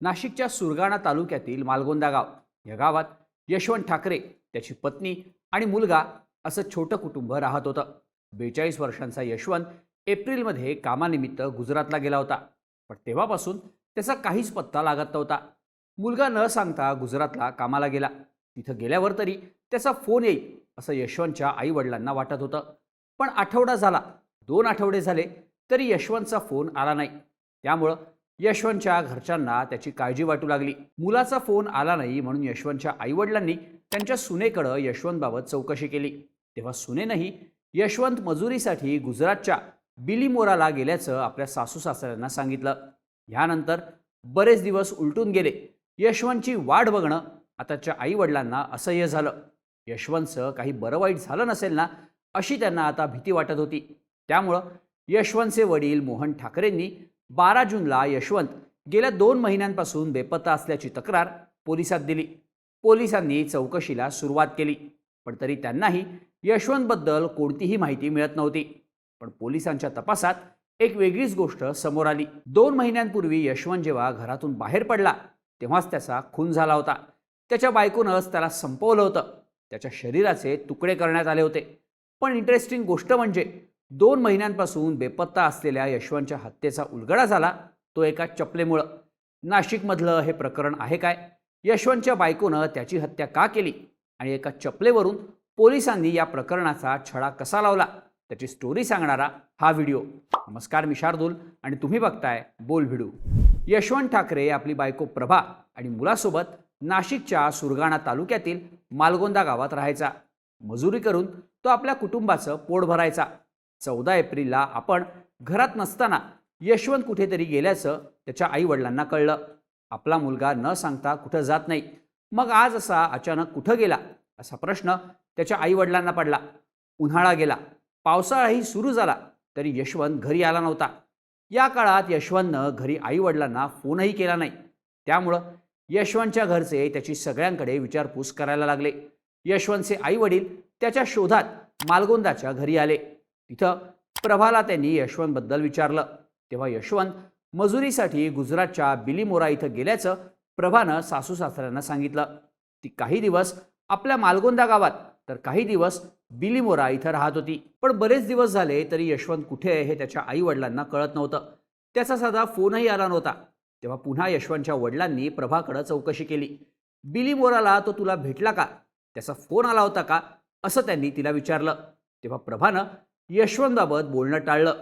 नाशिकच्या सुरगाणा तालुक्यातील मालगोंदा गाव. या गावात यशवंत ठाकरे त्याची पत्नी आणि मुलगा असं छोटं कुटुंब राहत होतं. बेचाळीस वर्षांचा यशवंत एप्रिलमध्ये कामानिमित्त गुजरातला गेला होता. पण तेव्हापासून त्याचा काहीच पत्ता लागत नव्हता. मुलगा न सांगता गुजरातला कामाला गेला. तिथं गेल्यावर तरी त्याचा फोन येईल असं यशवंतच्या आईवडिलांना वाटत होतं. पण आठवडा झाला. दोन आठवडे झाले तरी यशवंतचा फोन आला नाही. त्यामुळं यशवंतच्या घरच्यांना त्याची काळजी वाटू लागली. मुलाचा फोन आला नाही म्हणून यशवंतच्या आईवडिलांनी त्यांच्या सुनेकडं यशवंतबाबत चौकशी केली. तेव्हा सुनेनंही यशवंत मजुरीसाठी गुजरातच्या बिलीमोराला गेल्याचं आपल्या सासू सासऱ्यांना सांगितलं. ह्यानंतर बरेच दिवस उलटून गेले. यशवंतची वाट बघणं आताच्या आईवडिलांना असह्य झालं. यशवंतचं काही बरं वाईट झालं नसेल ना अशी त्यांना आता भीती वाटत होती. त्यामुळं यशवंतचे वडील मोहन ठाकरेंनी बारा जूनला यशवंत गेल्या दोन महिन्यांपासून बेपत्ता असल्याची तक्रार पोलिसात दिली. पोलिसांनी चौकशीला सुरुवात केली पण तरी त्यांनाही यशवंतबद्दल कोणतीही माहिती मिळत नव्हती. पण पोलिसांच्या तपासात एक वेगळीच गोष्ट समोर आली. दोन महिन्यांपूर्वी यशवंत जेव्हा घरातून बाहेर पडला तेव्हाच त्याचा खून झाला होता. त्याच्या बायकोनंच त्याला संपवलं होतं. त्याच्या शरीराचे तुकडे करण्यात आले होते. पण इंटरेस्टिंग गोष्ट म्हणजे दोन महिन्यांपासून बेपत्ता असलेल्या यशवंतच्या हत्येचा उलगडा झाला तो एका चपलेमुळं. नाशिकमधलं हे प्रकरण आहे काय? यशवंतच्या बायकोनं त्याची हत्या का केली? आणि एका चपलेवरून पोलिसांनी या प्रकरणाचा छडा कसा लावला? त्याची स्टोरी सांगणारा हा व्हिडिओ. नमस्कार मी शार्दूल आणि तुम्ही बघताय बोल व्हिडिओ. यशवंत ठाकरे आपली बायको प्रभा आणि मुलासोबत नाशिकच्या सुरगाणा तालुक्यातील मालगोंदा गावात राहायचा. मजुरी करून तो आपल्या कुटुंबाचं पोट भरायचा. चौदा एप्रिलला आपण घरात नसताना यशवंत कुठेतरी गेल्याचं त्याच्या आईवडिलांना कळलं. आपला मुलगा न सांगता कुठं जात नाही. मग आज असा अचानक कुठं गेला? असा प्रश्न त्याच्या आईवडिलांना पडला. उन्हाळा गेला. पावसाळाही सुरू झाला तरी यशवंत घरी आला नव्हता. या काळात यशवंतनं घरी आईवडिलांना फोनही केला नाही. त्यामुळं यशवंतच्या घरचे त्याची सगळ्यांकडे विचारपूस करायला लागले. यशवंतचे आईवडील त्याच्या शोधात मालगोंदाच्या घरी आले. तिथं प्रभाला त्यांनी यशवंतबद्दल विचारलं. तेव्हा यशवंत मजुरीसाठी गुजरातच्या बिलीमोरा इथं गेल्याचं प्रभानं सासू सासऱ्यांना सांगितलं. ती काही दिवस आपल्या मालगोंदा गावात तर काही दिवस बिलीमोरा इथं राहत होती. पण बरेच दिवस झाले तरी यशवंत कुठे आहे हे त्याच्या आई वडिलांना कळत नव्हतं. त्याचा साधा फोनही आला नव्हता. तेव्हा पुन्हा यशवंतच्या वडिलांनी प्रभाकडं चौकशी केली. बिलीमोराला तो तुला भेटला का? त्याचा फोन आला होता का? असं त्यांनी तिला विचारलं. तेव्हा प्रभानं यशवंतबाबत बोलणं टाळलं.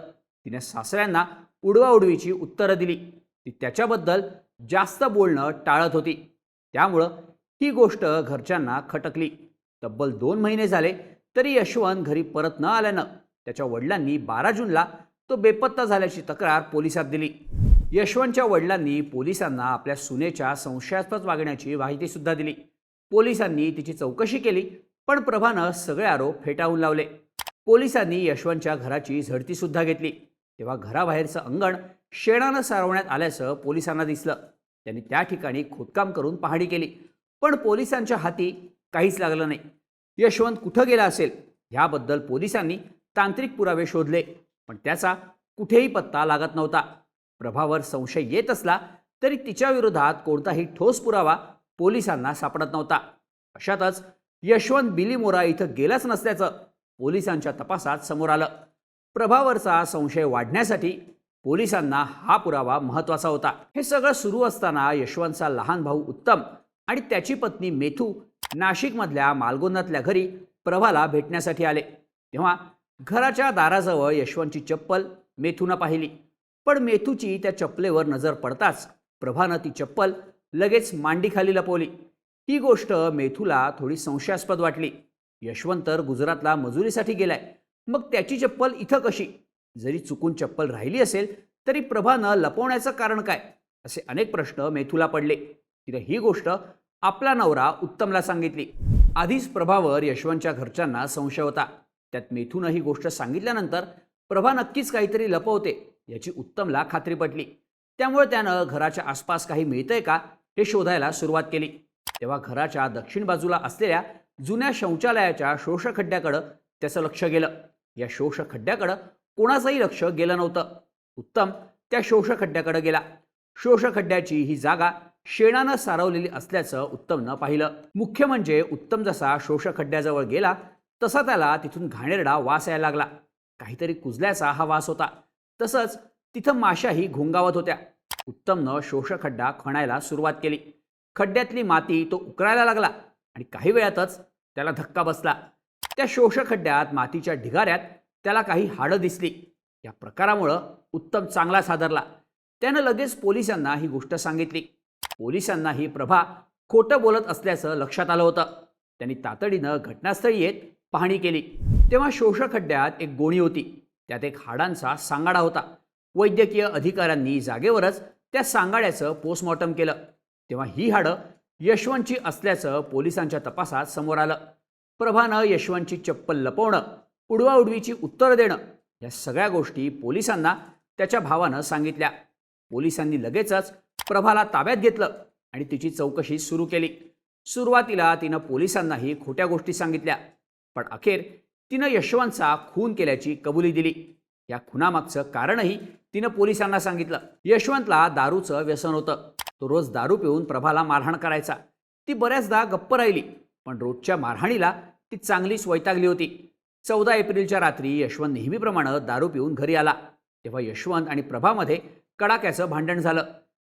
तिने सासऱ्यांना उडवाउडवीची उत्तरं दिली. ती त्याच्याबद्दल जास्त बोलणं टाळत होती. त्यामुळं ही गोष्ट घरच्यांना खटकली. तब्बल दोन महिने झाले तरी यशवंत घरी परत न आल्यानं त्याच्या वडिलांनी बारा जूनला तो बेपत्ता झाल्याची तक्रार पोलिसात दिली. यशवंतच्या वडिलांनी पोलिसांना आपल्या सुनेच्या संशयास्पद वागण्याची माहितीसुद्धा दिली. पोलिसांनी तिची चौकशी केली पण प्रभानं सगळे आरोप फेटाळून लावले. पोलिसांनी यशवंतच्या घराची झडतीसुद्धा घेतली. तेव्हा घराबाहेरचं अंगण शेणानं सारवण्यात आल्याचं पोलिसांना दिसलं. त्यांनी त्या ठिकाणी खोदकाम करून पाहणी केली. पण पोलिसांच्या हाती काहीच लागलं नाही. यशवंत कुठं गेला असेल? ह्याबद्दल पोलिसांनी तांत्रिक पुरावे शोधले. पण त्याचा कुठेही पत्ता लागत नव्हता. प्रभावर संशय येत असला तरी तिच्या विरोधात कोणताही ठोस पुरावा पोलिसांना सापडत नव्हता. अशातच यशवंत बिलीमोरा इथं गेलाच नसल्याचं पोलिसांच्या तपासात समोर आलं. प्रभावरचा संशय वाढण्यासाठी पोलिसांना हा पुरावा महत्त्वाचा होता. हे सगळं सुरू असताना यशवंतचा लहान भाऊ उत्तम आणि त्याची पत्नी मेथू नाशिकमधल्या मालगोंदातल्या घरी प्रभाला भेटण्यासाठी आले. तेव्हा घराच्या दाराजवळ यशवंतची चप्पल मेथूनं पाहिली. पण मेथूची त्या चप्पलेवर नजर पडताच प्रभानं ती चप्पल लगेच मांडीखाली लपवली ही गोष्ट मेथूला थोडी संशयास्पद वाटली. यशवंत तर गुजरातला मजुरीसाठी गेलाय. मग त्याची चप्पल इथं कशी? जरी चुकून चप्पल राहिली असेल तरी प्रभानं लपवण्याचं कारण काय? असे अनेक प्रश्न मेथूला पडले. तिनं ही गोष्ट आपला नवरा उत्तमला सांगितली. आधीच प्रभावर यशवंतच्या घरच्यांना संशय होता. त्यात मेथूनं ही गोष्ट सांगितल्यानंतर प्रभा नक्कीच काहीतरी लपवते याची उत्तमला खात्री पटली. त्यामुळे त्यानं घराच्या आसपास काही मिळतंय का हे शोधायला सुरुवात केली. तेव्हा घराच्या दक्षिण बाजूला असलेल्या जुन्या शौचालयाच्या शोषखड्ड्याकडं त्याचं लक्ष गेलं. या शोषखड्ड्याकडं कोणाचंही लक्ष गेलं नव्हतं. उत्तम त्या शोषखड्ड्याकडं गेला. शोषखड्ड्याची ही जागा शेणानं सारवलेली असल्याचं उत्तमनं पाहिलं. मुख्य म्हणजे उत्तम जसा शोषखड्ड्याजवळ गेला तसा त्याला तिथून घाणेरडा वास यायला लागला. काहीतरी कुजल्याचा हा वास होता. तसंच तिथं माशाही घोंगावत होत्या. उत्तमनं शोषखड्डा खणायला सुरुवात केली. खड्ड्यातली माती तो उकरायला लागला. आणि काही वेळातच त्याला धक्का बसला. त्या शोषखड्ड्यात मातीच्या ढिगाऱ्यात त्याला काही हाडं दिसली. या प्रकारामुळं उत्तम चांगला सादरला. त्यानं लगेच पोलिसांना ही गोष्ट सांगितली. पोलिसांना ही प्रभा खोटं बोलत असल्याचं लक्षात आलं होतं. त्यांनी तातडीनं घटनास्थळी येत पाहणी केली. तेव्हा शोषखड्ड्यात एक गोणी होती. त्यात एक हाडांचा सांगाडा होता. वैद्यकीय अधिकाऱ्यांनी जागेवरच त्या सांगाड्याचं पोस्टमॉर्टम केलं. तेव्हा ही हाडं यशवंतची असल्याचं पोलिसांच्या तपासात समोर आलं. प्रभानं यशवंतची चप्पल लपवणं उडवाउडवीची उत्तरं देणं या सगळ्या गोष्टी पोलिसांना त्याच्या भावानं सांगितल्या. पोलिसांनी लगेचच प्रभाला ताब्यात घेतलं आणि तिची चौकशी सुरू केली. सुरुवातीला तिनं पोलिसांनाही खोट्या गोष्टी सांगितल्या पण अखेर तिनं यशवंतचा खून केल्याची कबुली दिली. या खुनामागचं कारणही तिनं पोलिसांना सांगितलं. यशवंतला दारूचं व्यसन होतं. तो रोज दारू पिऊन प्रभाला मारहाण करायचा. ती बऱ्याचदा गप्प राहिली पण रोजच्या मारहाणीला ती चांगलीच वैतागली होती. चौदा एप्रिलच्या रात्री यशवंत नेहमीप्रमाणे दारू पिऊन घरी आला. तेव्हा यशवंत आणि प्रभामध्ये कडाक्याचं भांडण झालं.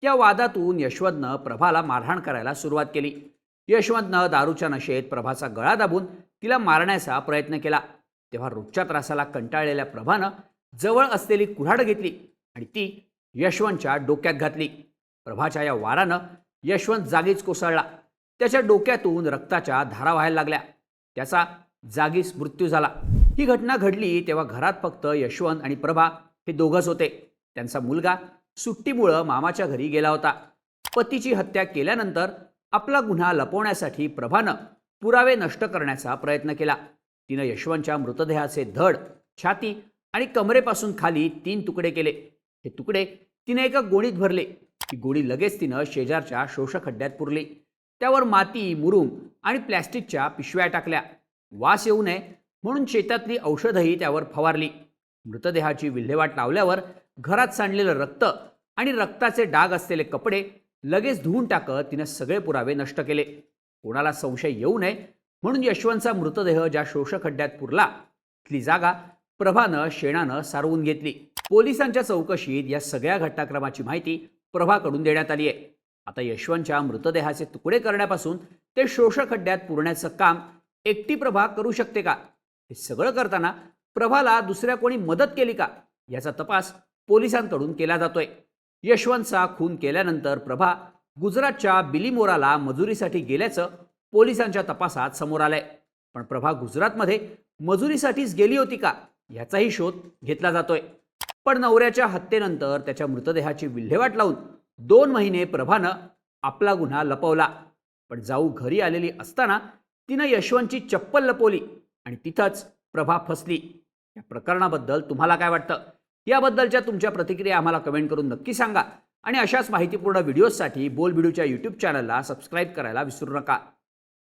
या वादातून यशवंतनं प्रभाला मारहाण करायला सुरुवात केली. यशवंतनं दारूच्या नशेत प्रभाचा गळा दाबून तिला मारण्याचा प्रयत्न केला. तेव्हा रोजच्या त्रासाला कंटाळलेल्या प्रभानं जवळ असलेली कुऱ्हाड घेतली आणि ती यशवंतच्या डोक्यात घातली. प्रभाच्या या वारानं यशवंत जागीच कोसळला. त्याच्या डोक्यातून रक्ताच्या धारा व्हायला लागल्या. त्याचा जागीच मृत्यू झाला. ही घटना घडली तेव्हा घरात फक्त यशवंत आणि प्रभा हे दोघंच होते. त्यांचा मुलगा सुट्टीमुळं मामाच्या घरी गेला होता. पतीची हत्या केल्यानंतर आपला गुन्हा लपवण्यासाठी प्रभानं पुरावे नष्ट करण्याचा प्रयत्न केला. तिनं यशवंतच्या मृतदेहाचे धड छाती आणि कमरेपासून खाली तीन तुकडे केले. हे तुकडे तिने एका गोणीत भरले. ही गोळी लगेच तिनं शेजारच्या शोषखड्ड्यात पुरली. त्यावर माती मुरुम आणि प्लॅस्टिकच्या पिशव्या टाकल्या. वास येऊ नये म्हणून शेतातली औषधही त्यावर फवारली. मृतदेहाची विल्हेवाट लावल्यावर घरात सांडलेलं रक्त आणि रक्ताचे डाग असलेले कपडे लगेच धुवून टाकत तिनं सगळे पुरावे नष्ट केले. कोणाला संशय येऊ नये म्हणून यशवंतचा मृतदेह ज्या शोषखड्ड्यात पुरला तिथली जागा प्रभानं शेणानं सारवून घेतली. पोलिसांच्या चौकशीत या सगळ्या घटनाक्रमाची माहिती प्रभाकडून देण्यात आली आहे. आता यशवंतच्या मृतदेहाचे तुकडे करण्यापासून ते शोषखड्ड्यात पुरण्याचं काम एकटी प्रभा करू शकते का? हे सगळं करताना प्रभाला दुसऱ्या कोणी मदत केली का? याचा तपास पोलिसांकडून केला जातोय. यशवंतचा खून केल्यानंतर प्रभा गुजरातच्या बिलीमोराला मजुरीसाठी गेल्याचं पोलिसांच्या तपासात समोर आलंय. पण प्रभा गुजरातमध्ये मजुरीसाठीच गेली होती का? याचाही शोध घेतला जातोय. पण नवऱ्याच्या हत्येनंतर त्याच्या मृतदेहाची विल्हेवाट लावून दोन महिने प्रभानं आपला गुन्हा लपवला. पण जाऊ घरी आलेली असताना तिनं यशवंतची चप्पल लपवली आणि तिथंच प्रभा फसली. या प्रकरणाबद्दल तुम्हाला काय वाटतं? याबद्दलच्या तुमच्या प्रतिक्रिया आम्हाला कमेंट करून नक्की सांगा. आणि अशाच माहितीपूर्ण व्हिडिओजसाठी बोल व्हिडिओच्या यूट्यूब चॅनलला सबस्क्राईब करायला विसरू नका.